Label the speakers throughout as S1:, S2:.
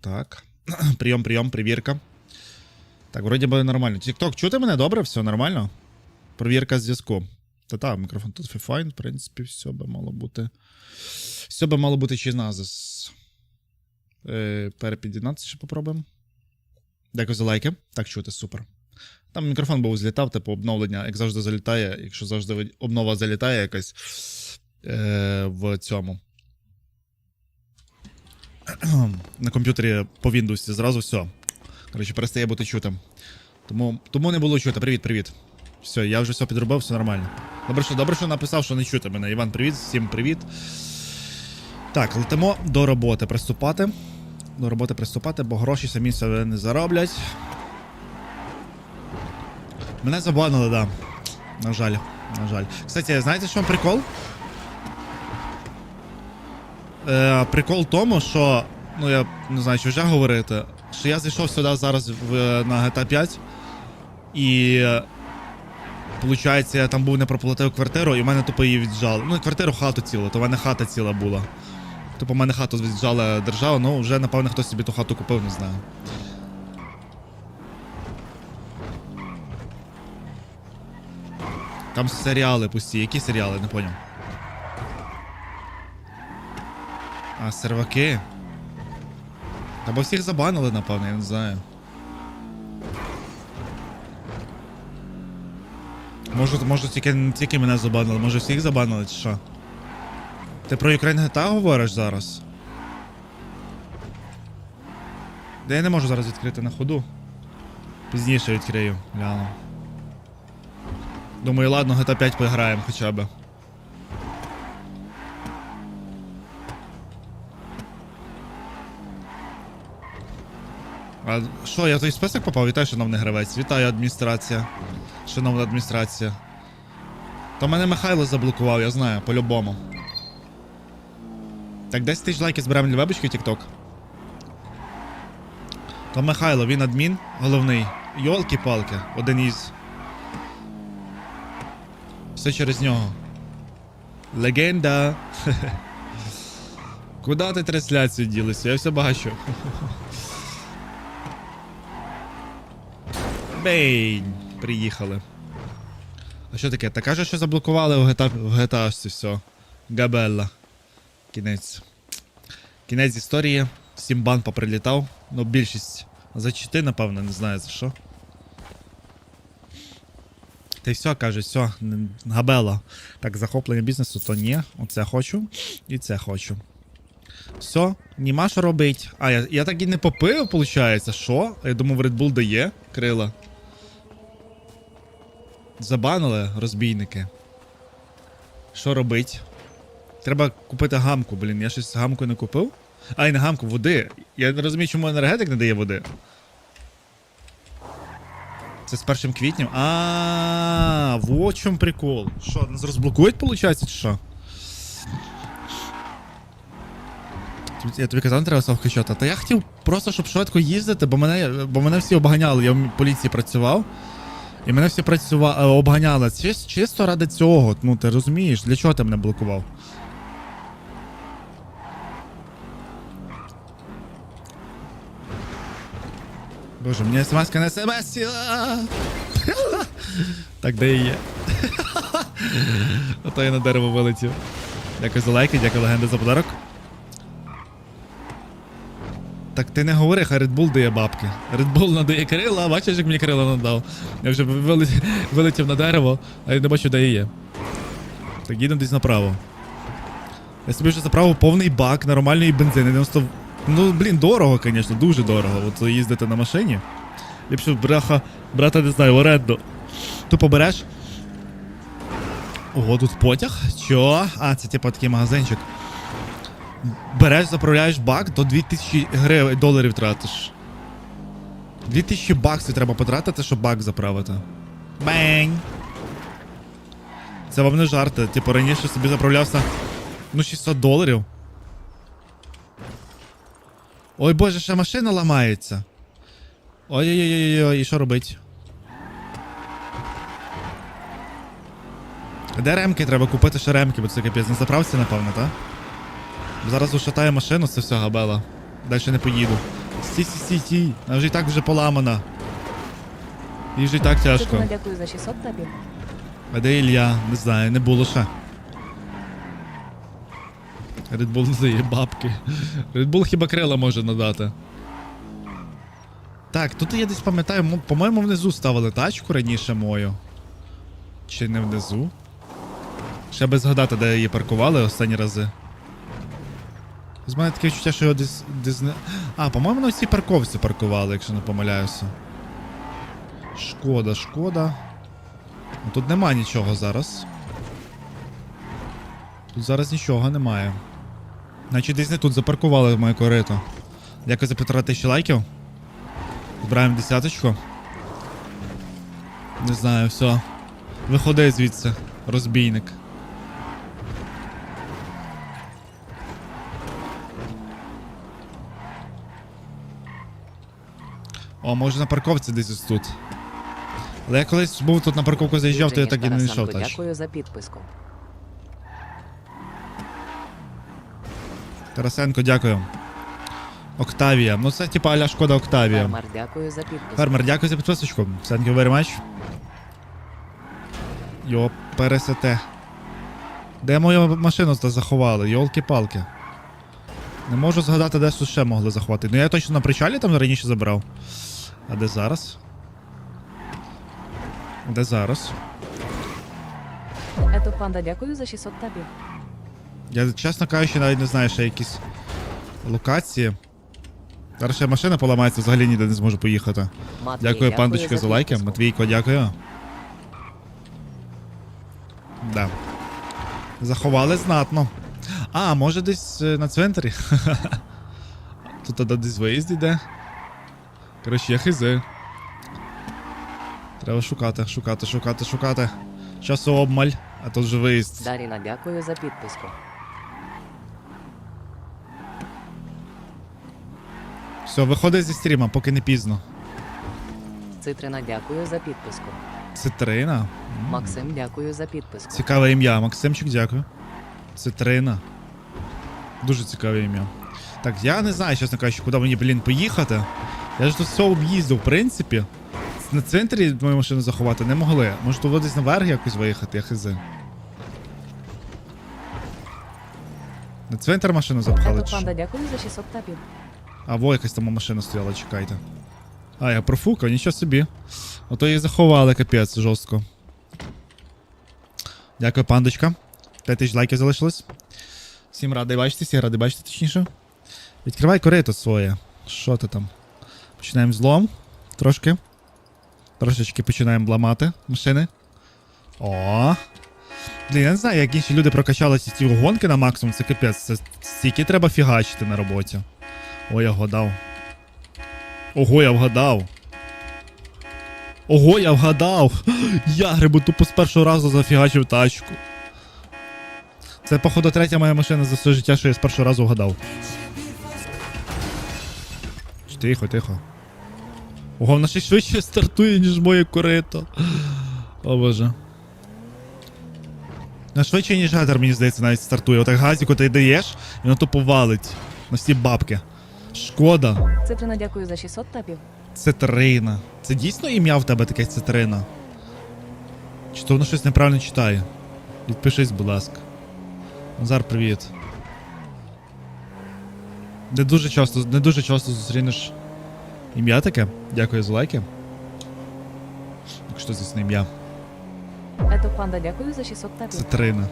S1: так. прийом, прийом, перевірка. Так, вроді би нормально. Тікток, чути мене добре? Все нормально? Провірка зв'язку. Та та, мікрофон тут файн, в принципі, все би мало бути. Все би мало бути чи назис. Е, перепід'єднатися ще попробуємо. Дякую за лайки. Так чути, супер. Там мікрофон був злітав, типу обновлення, як завжди залітає, якщо завжди обнова залітає якась е, в цьому. На комп'ютері по Windows зразу все. Коротше, перестає бути чутим. Тому, тому не було чути. Привіт, привіт. Все, я вже все підробив, все нормально. Добре, що добре, що написав, що не чути мене. Іван, привіт, всім привіт. Так, летимо до роботи приступати. До роботи приступати, бо гроші самі себе не зароблять. Мене забанили, да. На жаль. На жаль. Кстати, знаєте, що прикол? Е, прикол в тому, що. Ну, я не знаю, чи вже говорити. Що я зайшов сюди зараз в, на GTA 5 і. е, Получається, я там був не проплатив квартиру, і в мене тупо її віджали. Ну, квартиру, хату цілу, то в мене хата ціла була. Тупо в мене хату віджала держава, ну вже напевно хтось собі ту хату купив, не знаю. Там серіали пусті. Які серіали, не поняв. А, серваки. Та бо всіх забанили, напевно, я не знаю. Може, може тільки, не тільки мене забанили, може всіх забанили, чи що? Ти про Ukraine GTA говориш зараз? Де я не можу зараз відкрити на ходу. Пізніше відкрию, гляну. Думаю, ладно, GTA 5 поіграємо хоча б. А що, я той список попав? Вітаю, шановний гравець. Вітаю, адміністрація. Шановна адміністрація. То мене Михайло заблокував, я знаю, по-любому. Так, 10 тисяч лайків зберемо для вебочки в TikTok. То Михайло, він адмін, головний. Йолки-палки, один із. Все через нього. Легенда. Куда ти трансляцію ділися? Я все бачу. Бейн. Приїхали. А що таке? Та каже, що заблокували в GTA, в GTA все. Габелла. Кінець. Кінець історії. Всім бан поприлітав. Ну, більшість за чити, напевно, не знаю за що. Та й все, каже, все, габела. Так, захоплення бізнесу, то ні. Оце хочу. І це хочу. Все, нема що робить. А, я, я так і не попив, виходить. Що? Я думав, Red Bull дає крила. Забанили розбійники. Що робить? Треба купити гамку, блін. Я щось гамку не купив. А, не гамку, води. Я не розумію, чому енергетик не дає води. Це з першим квітнем. А, вот чому прикол. Що, нас розблокують, виходить, чи що? Я тобі казав, не треба селф-качати. Та я хотів просто, щоб швидко їздити, бо мене, бо мене всі обганяли. Я в поліції працював. І мене всі працювали, обганяли. Чис- чисто ради цього. Ну, ти розумієш, для чого ти мене блокував? Боже, мені смс на смс. Так, де її є? Ото я на дерево вилетів. Дякую за лайки, дякую легенда за подарок. Так ти не говори, хай Red Bull дає бабки. Red Bull надає крила, бачиш, як мені крила надав. Я вже вилетів, на дерево, а я не бачу, де є. Так, їдемо десь направо. Я собі вже заправив повний бак нормальної бензини. 90... Ну, блін, дорого, звісно, дуже дорого. От їздити на машині. Ліпше браха, брата, не знаю, в оренду. Тупо береш. Ого, тут потяг? Чо? А, це типу такий магазинчик. Береш, заправляєш бак, до 2000 гривень доларів тратиш. 2000 баксів треба потратити, щоб бак заправити. Бень! Це вам не жарти. Типу раніше собі заправлявся. Ну, 600 доларів. Ой боже, ще машина ламається. Ой-ой-ой, і що робить? Де ремки треба купити ще ремки, бо це капець на заправці, напевно, так? Зараз ушатає машину, це все габела. Далі не поїду. Стій, стій, стій, стій. Вона вже і так вже поламана. Їй вже і так тяжко.
S2: Дякую за 600 табів.
S1: А де Ілля? Не знаю, не було ще. Red Bull здає бабки. Bull хіба крила може надати. Так, тут я десь пам'ятаю, по-моєму, внизу ставили тачку раніше мою. Чи не внизу? Ще би згадати, де її паркували останні рази. З мене таке відчуття, що його десь, десь. А, по-моєму, на цій парковці паркували, якщо не помиляюся. Шкода, шкода. Ну, Тут нема нічого зараз. Тут зараз нічого немає. Значить, десь не тут запаркували моє корито. Дякую за півтора тисячі лайків. Збираємо десяточку. Не знаю, все. Виходи звідси, розбійник. О, може на парковці десь ось тут. Але я колись був тут на парковку заїжджав, то я так і не знайшов тач.
S2: Дякую за підписку.
S1: Тарасенко, дякую. Октавія. Ну це типа аля шкода Октавія.
S2: Фермер, дякую за підписку.
S1: Фермер, дякую за підписочку. Thank you very much. Йо, пересете. Де мою машину заховали? Йолки-палки. Не можу згадати, де ще могли заховати. Ну я точно на причалі там раніше забрав. А де зараз? Де зараз?
S2: Ето панда, дякую за 600 табів.
S1: Я, чесно кажучи, навіть не знаю, ще якісь локації. Зараз ще машина поламається, взагалі ніде не зможу поїхати.
S2: Матвій,
S1: Дякую, пандочки, за лайки.
S2: підписку.
S1: Матвійко, дякую. Да. Заховали знатно. А, може десь е, на цвинтарі? Тут тоді десь виїзд іде. Коротше, я хизи. Треба шукати, шукати, шукати, шукати. Часу обмаль, а тут вже виїзд.
S2: Даріна, дякую за підписку.
S1: Все, виходи зі стріма, поки не пізно.
S2: Цитрина, дякую за підписку.
S1: Цитрина.
S2: Максим, дякую за підписку.
S1: Цікаве ім'я. Максимчик, дякую. Цитрина. Дуже цікаве ім'я. Так, я не знаю, чесно кажучи, куди мені, блін, поїхати. Я ж тут все об'їздив, в принципі. На центрі мою машину заховати не могли. Може, тут десь наверх якось виїхати, я хз. На центр машину запхали. Чи що?
S2: дякую за 600 табів.
S1: А во якась там машина стояла, чекайте. А, я профукав, нічого собі. Ото її заховали, капець, жорстко. Дякую, пандочка. 5 тисяч лайків залишилось. Всім радий бачити, всі радий бачити, точніше. Відкривай корито своє. Що ти там? Починаємо злом. Трошки. Трошечки починаємо ламати машини. О. Блін, я не знаю, як інші люди прокачали ці гонки на максимум, це капець. Це стільки треба фігачити на роботі. О, я вгадав. Ого, я вгадав. Ого, я вгадав. Я грибу тупо з першого разу зафігачив тачку. Це, походу, третя моя машина за все життя, що я з першого разу вгадав. Тихо, тихо. Ого, вона ще швидше стартує, ніж моє корито. О боже. На швидше, ніж гатер, мені здається, навіть стартує. Отак газіку ти даєш, і воно тупо валить. На всі бабки. Шкода.
S2: Цитрина, дякую за 600 табів.
S1: Цитрина. Це дійсно ім'я в тебе таке цитрина? Чи то воно щось неправильно читає? Відпишись, будь ласка. Назар, привіт. Не дуже часто, не дуже часто зустрінеш ім'я таке. Дякую за лайки. Якщо звісно ім'я.
S2: Ето панда, дякую за 600 табів.
S1: Цитрина.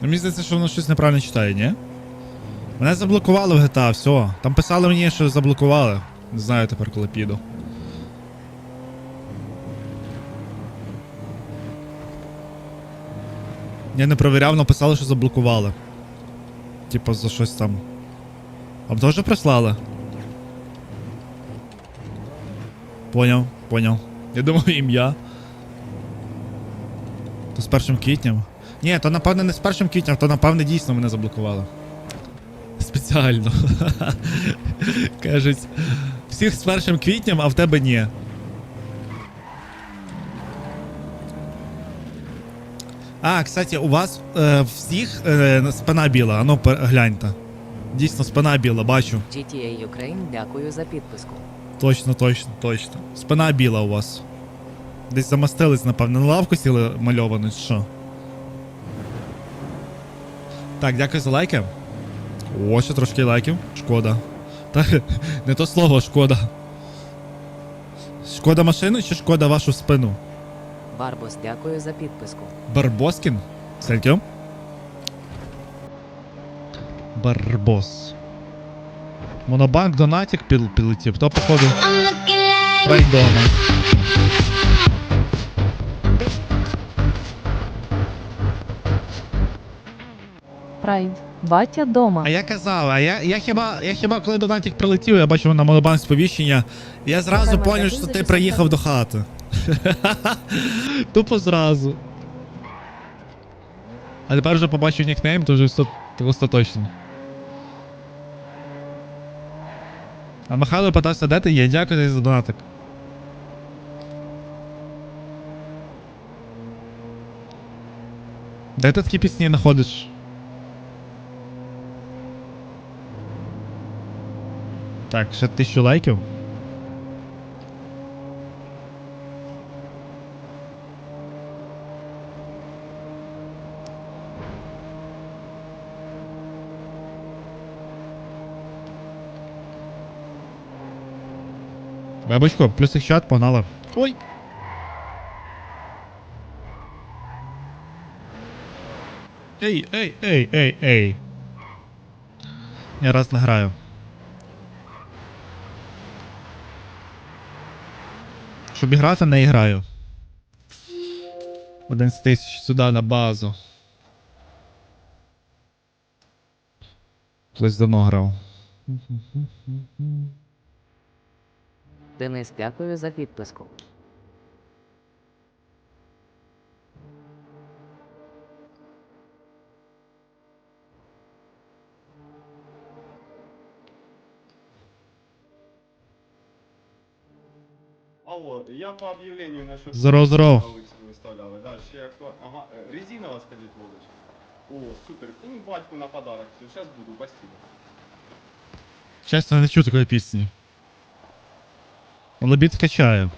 S1: Ну, Мені здається, що воно щось неправильно читає, ні? Мене заблокували в GTA, все. Там писали мені, що заблокували. Не знаю тепер, коли піду. Я не провіряв, але писали, що заблокували. Типа за щось там. Вам теж прислали? Поняв, поняв. Я думав ім'я. То з першим квітням. Ні, то напевне не з першим квітням, то напевне дійсно мене заблокували. Спеціально. Кажуть, всіх з першим квітням, а в тебе ні. А, кстати, у вас е, всіх е, спина біла, а ну гляньте. Дійсно, спина біла, бачу.
S2: GTA Ukraine, дякую за підписку.
S1: Точно, точно, точно. Спина біла у вас. Десь замастились, напевно, на лавку сіли мальовану, чи що? Так, дякую за лайки. О, ще трошки лайків. Шкода. Та, не то слово, шкода. Шкода машину чи шкода вашу спину?
S2: Барбос, дякую за підписку.
S1: Барбоскін? You. Барбос. Монобанк донатик підлетів, то походу. Райдома.
S2: Прайд, батя дома.
S1: А я казав, а я, я хіба я хіба коли донатик прилетів, я бачив на монобанк сповіщення, я зразу поняв, що ти приїхав до хати. Тупо зразу. А тепер вже побачив нікнейм, то вже остаточно. А Михайло питався, де ти є? Дякую за донатик. Де ти такі пісні знаходиш? Так, ще тисячу лайків. Бабочко, плюс їх чат, погнала. Ой. Ей, ей, ей, ей, ей. Я раз не граю. Щоб грати, не граю. 11 тисяч сюди на базу. Хтось давно грав.
S2: Денис, дякую за підписку.
S3: Алло, я по объявлению нашел.
S1: Здорово, здорово.
S3: выставляли. Да, ще кто? Ага, э, резиново скажите, водочка. О, супер. Ну, батьку на подарок. Все, сейчас буду, спасибо.
S1: Чесно, не чую такої пісні. Лебід качає.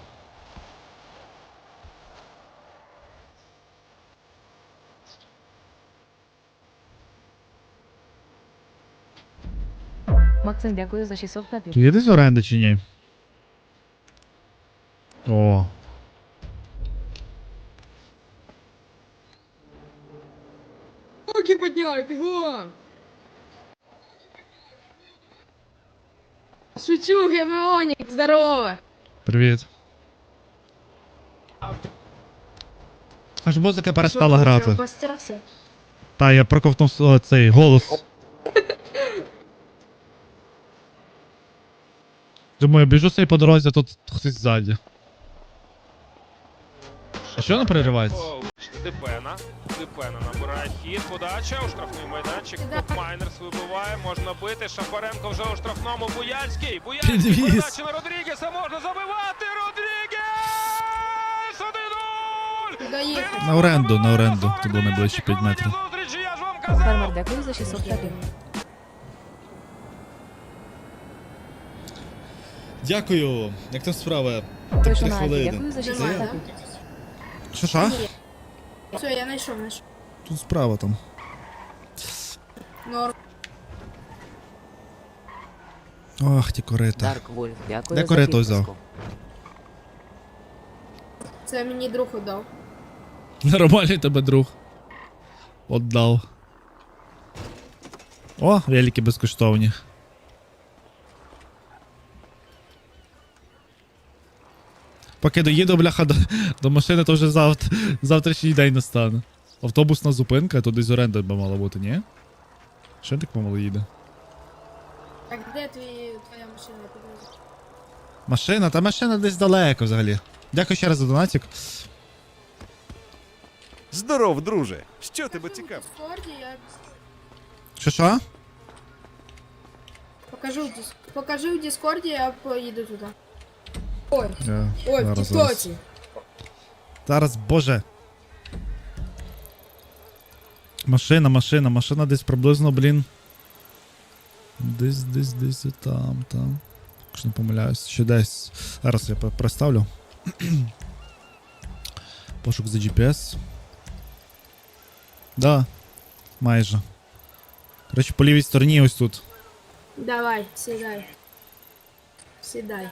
S2: Максим, дякую за 600 тапів.
S1: Тут є десь оренда чи ні? О.
S4: Руки подняли, бегом! Шучу, Гемеоник, здорово!
S1: Привіт. Аж музика перестала грати. Та, я проковтнув о, цей голос. Думаю, біжу собі по дорозі, а тут хтось ззаді. А що не переривається?
S5: Оу, Депена. Депена набирає хід, подача у штрафний майданчик. Майнерс вибиває, можна бити. Шапаренко вже у штрафному. Буяльський. Буяльський.
S1: Підвіз.
S5: Подача на Родрігеса можна забивати. Родрігес! 1-0!
S1: На оренду, на оренду. Тут було найближче 5 метрів.
S5: Зустрічі, я ж вам
S2: Фермер, дякую за 600 тапів.
S1: Дякую. Як там справа?
S2: Точно Наді, дякую за 600
S4: Нормально.
S1: Що що?
S4: Все, я нашел, нашел.
S1: Тут справа там.
S4: Норм.
S1: Ох, ті корита.
S2: Дарк Вульф, дякую
S1: Де
S2: за
S1: корито взяв?
S4: Це мені друг удав.
S1: Нормальний тебе друг. Отдав. О, велики безкоштовні. Поки доїду, бляха, до, до машини, то вже завтра, завтрашній день настане. Автобусна зупинка, то десь оренда би мала бути, ні? Що так помало їде?
S4: Так де твій, твоя машина? Я.
S1: Машина, та машина десь далеко взагалі. Дякую ще раз за донатик.
S6: Здоров, друже. Що тебе
S4: Покажу в? Дискорді, я
S1: Що що?
S4: покажу, в дис... покажу в Дискорді, я поїду туди. Ой,
S1: Я
S4: ой, в
S1: зараз,
S4: Тіктоці.
S1: зараз. Боже. Машина, машина, машина десь приблизно, блін. Десь, десь, десь і там, там. Якщо не помиляюсь, ще десь. Зараз я пе- Пошук за GPS. Да. Майже. Коротше, по лівій стороні ось тут.
S4: Давай, сідай. Сідай.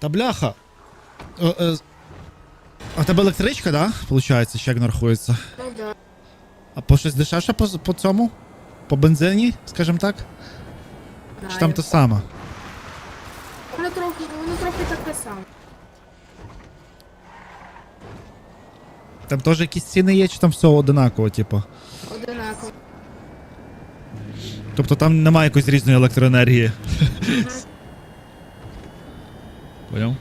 S1: Та бляха. Е, е, а в тебе електричка, да? Получається, ще як нарахується.
S4: Ну да.
S1: А по щось дешевше по, по цьому? По бензині, скажімо так? Чи там те саме?
S4: Воно трохи, воно трохи таке саме.
S1: Там теж якісь ціни є, чи там все одинаково, типу?
S4: Одинаково.
S1: Тобто там немає якоїсь різної електроенергії. Поняв?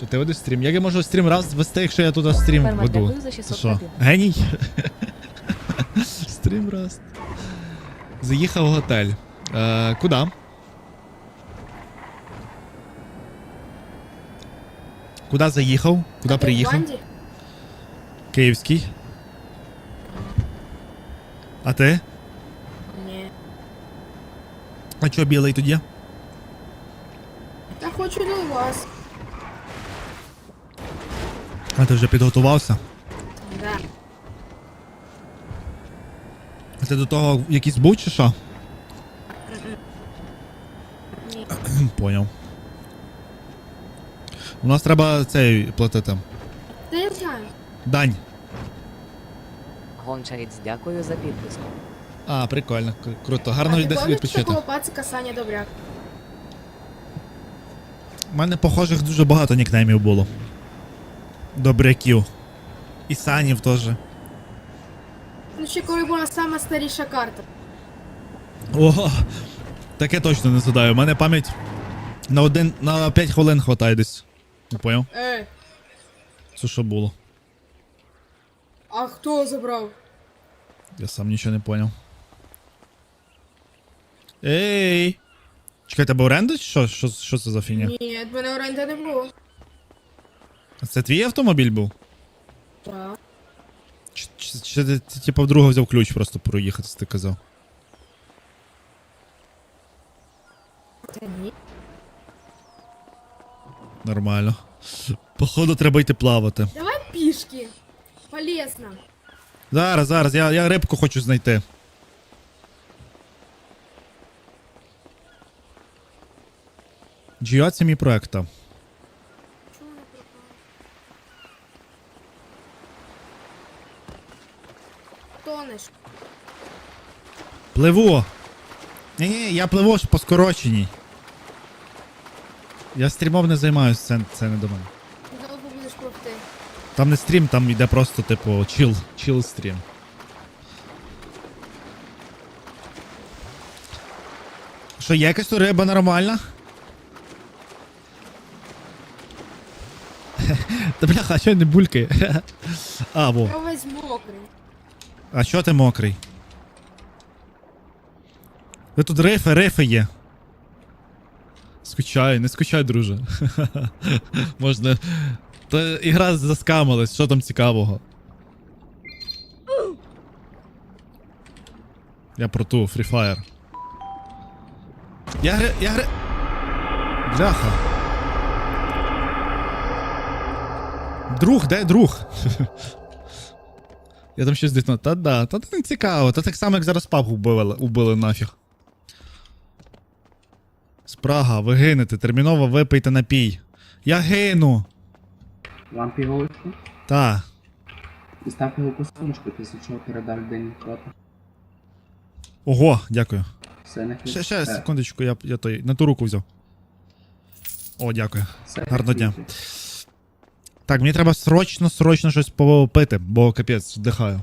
S1: То ти ведеш стрім. Як я можу стрім раз вести, якщо я туди стрім веду?
S2: 600
S1: що? Геній? стрім раз. Заїхав в готель. Е, куди? Куди заїхав? Куди приїхав?
S4: Банді?
S1: Київський. А ти?
S4: Ні.
S1: А чого білий тоді?
S4: Я хочу до вас.
S1: А ти вже підготувався?
S4: Да.
S1: А ти до того якийсь був чи що?
S4: Ні.
S1: Поняв. У нас треба цей платити.
S4: Та я знаю.
S1: Дань.
S2: Гончарець, дякую за підписку.
S1: А, прикольно, кру- круто. Гарно
S4: а ти
S1: собі
S4: пам'ятаєш
S1: відпочити.
S4: такого пацика Саня Добряк?
S1: У мене похожих дуже багато нікнеймів було. Добряків. І санів теж.
S4: Ну ще коли була сама старіша карта.
S1: Ого! Таке точно не згадаю. У мене пам'ять на один на 5 хвилин хватає десь. Не поняв?
S4: Е,
S1: Це що було?
S4: а хто забрав?
S1: Я сам нічого не поняв. Ей! Чекай, тебе оренда чи що? Що, що це за фігня?
S4: Ні, в мене оренди не було.
S1: А Це твій автомобіль був?
S4: Так.
S1: Чи, чи, чи ти, ти типу вдруге взяв ключ просто проїхати, ти казав?
S4: Та ні.
S1: Нормально. Походу, треба йти плавати.
S4: Давай пішки. Полезно.
S1: Зараз, зараз, я, я рибку хочу знайти. Джіо це мій проект.
S4: Тонеш.
S1: Пливу! Ні, ні, я пливу по скороченій. Я стрімом не займаюся, це, це не до мене.
S4: Довго будеш пливти.
S1: Там не стрім, там йде просто, типу, чил, чил стрім. Що, якась тут риба нормальна? Та бляха, а що не булькає? а, во.
S4: Я весь мокрий.
S1: А що ти мокрий? Ви тут рифи, рифи є. Скучаю, не скучай, друже. Можна. Та ігра заскамилась, що там цікавого? Я про ту, Free Fire. Я гри. Я гри. Бляха. Друг, де друг? Я там щось десь на. Та да, та не цікаво. Та так само, як зараз папу вбили, убили нафіг. Спрага, ви гинете, терміново випийте напій. Я гину.
S7: Вам пігулочку?
S1: Та.
S7: І став пігулку сумочку, після чого передав людині проти.
S1: Ого, дякую.
S7: Все не
S1: Ще, ще, секундочку, я, я той на ту руку взяв. О, дякую. Гарного дня. Так, мені треба срочно, срочно щось попити, бо капець, вдихаю.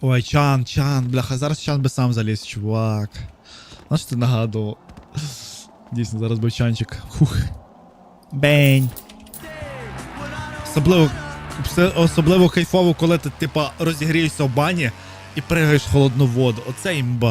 S1: Ой, чан, чан, бляха, зараз чан би сам заліз, чувак. Знаєш, ти нагадував. Дійсно, зараз би чанчик. Хух. Бень. Особливо, особливо кайфово, коли ти, типа, розігрієшся в бані і пригаєш холодну воду. Оце імба.